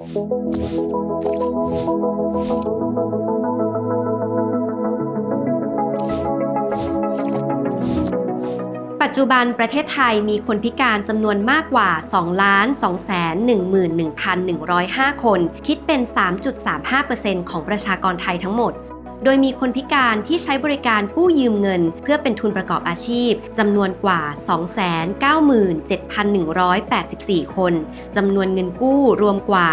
ปัจจุบันประเทศไทยมีคนพิการจำนวนมากกว่า 2 ล้าน2แสน11,105 คน คิดเป็น 3.35%ของประชากรไทยทั้งหมด โดยมีคนพิการที่ใช้บริการกู้ยืมเงิน เพื่อเป็นทุนประกอบอาชีพจำนวนกว่า 297,184 คน จำนวนเงินกู้รวมกว่า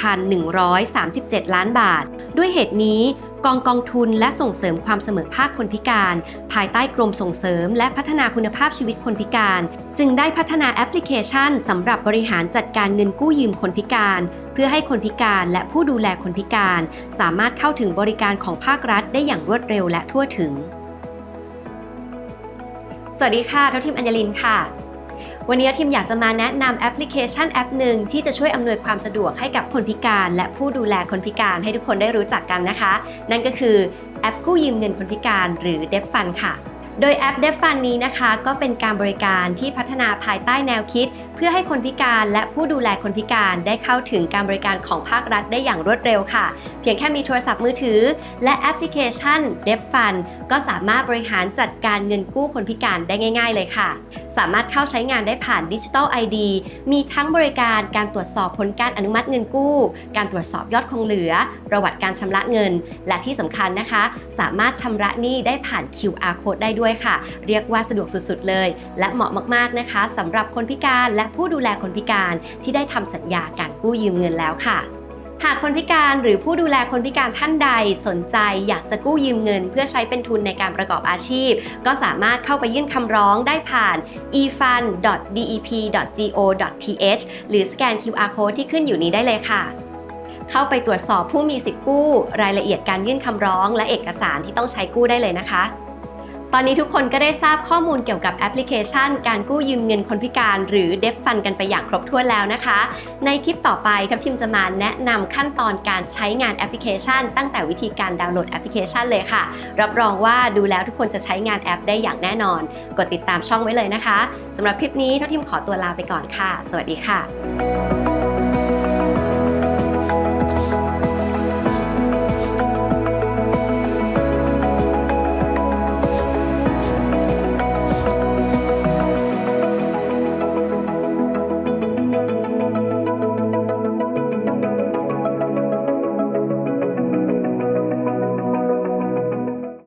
11,137 ล้านบาท ด้วยเหตุนี้กองกองทุนและส่งเสริมความเสมอภาคคนพิการ ภายใต้กรมส่งเสริมและพัฒนาคุณภาพชีวิตคนพิการ จึงได้พัฒนาแอปพลิเคชันสำหรับบริหารจัดการเงินกู้ยืมคนพิการ เพื่อให้คนพิการและผู้ดูแลคนพิการ สามารถเข้าถึงบริการของภาครัฐได้อย่างรวดเร็วและทั่วถึง สวัสดีค่ะเท่าทิมอัญญลินค่ะ วันนี้ทีมอยากจะมาแนะนำแอปพลิเคชันแอปหนึ่งที่จะช่วยอำนวยความสะดวกให้กับคนพิการ และผู้ดูแลคนพิการให้ทุกคนได้รู้จักกันนะคะ นั่นก็คือแอปกู้ยืมเงินคนพิการหรือ d e f f u n ค่ะ โดยแอป d e f f u n นี้นะคะ ก็เป็นการบริการที่พัฒนาภายใต้แนวคิดเพื่อให้คนพิการและผู้ดูแลคนพิการได้เข้าถึงการบริการของภาครัฐได้อย่างรวดเร็วค่ะ เพียงแค่มีโทรศัพท์มือถือ และแอปพลิเคชัน d e f f u n ก็สามารถบริหารจัดการเงินกู้คนพิการได้ง่าย ๆ เลยค่ะ สามารถเข้าใช้งานได้ผ่านดิจิทัล ID มีทั้งบริการการตรวจสอบผลการอนุมัติเงินกู้ การตรวจสอบยอดคงเหลือ ประวัติการชำระเงิน และที่สำคัญนะคะ สามารถชำระหนี้ได้ผ่าน QR code ได้ด้วยค่ะ เรียกว่าสะดวกสุดๆเลย และเหมาะมากๆนะคะสำหรับคนพิการและผู้ดูแลคนพิการที่ได้ทำสัญญาการกู้ยืมเงินแล้วค่ะ หากคนพิการหรือผู้ดูแลคนพิการท่านใดสนใจอยากจะกู้ยืมเงิน เพื่อใช้เป็นทุนในการประกอบอาชีพ ก็สามารถเข้าไปยื่นคำร้องได้ผ่าน efund.dep.go.th หรือสแกน QR code ที่ขึ้นอยู่นี้ได้เลยค่ะเข้าไปตรวจสอบผู้มีสิทธิ์กู้ รายละเอียดการยื่นคำร้อง และเอกสารที่ต้องใช้กู้ได้เลยนะคะ อนนี้ทุกคนก็ได้ทราบข้อมูลเกี่ยวกับแอปพลิเคชัน การกู้ยืมเงินคนพิการ หรือ d e f Fund กันไปอย่างครบถ้วนแล้วนะคะ ในคลิปต่อไปทัพทิมจะมาแนะนำขั้นตอนการใช้งานแอปพลิเคชัน ตั้งแต่วิธีการดาวน์โหลดแอปพลิเคชันเลยค่ะ รับรองว่าดูแล้วทุกคนจะใช้งานแอปได้อย่างแน่นอน กดติดตามช่องไว้เลยนะคะสำหรับคลิปนี้ทัพทิมขอตัวลาไปก่อนค่ะ สวัสดีค่ะ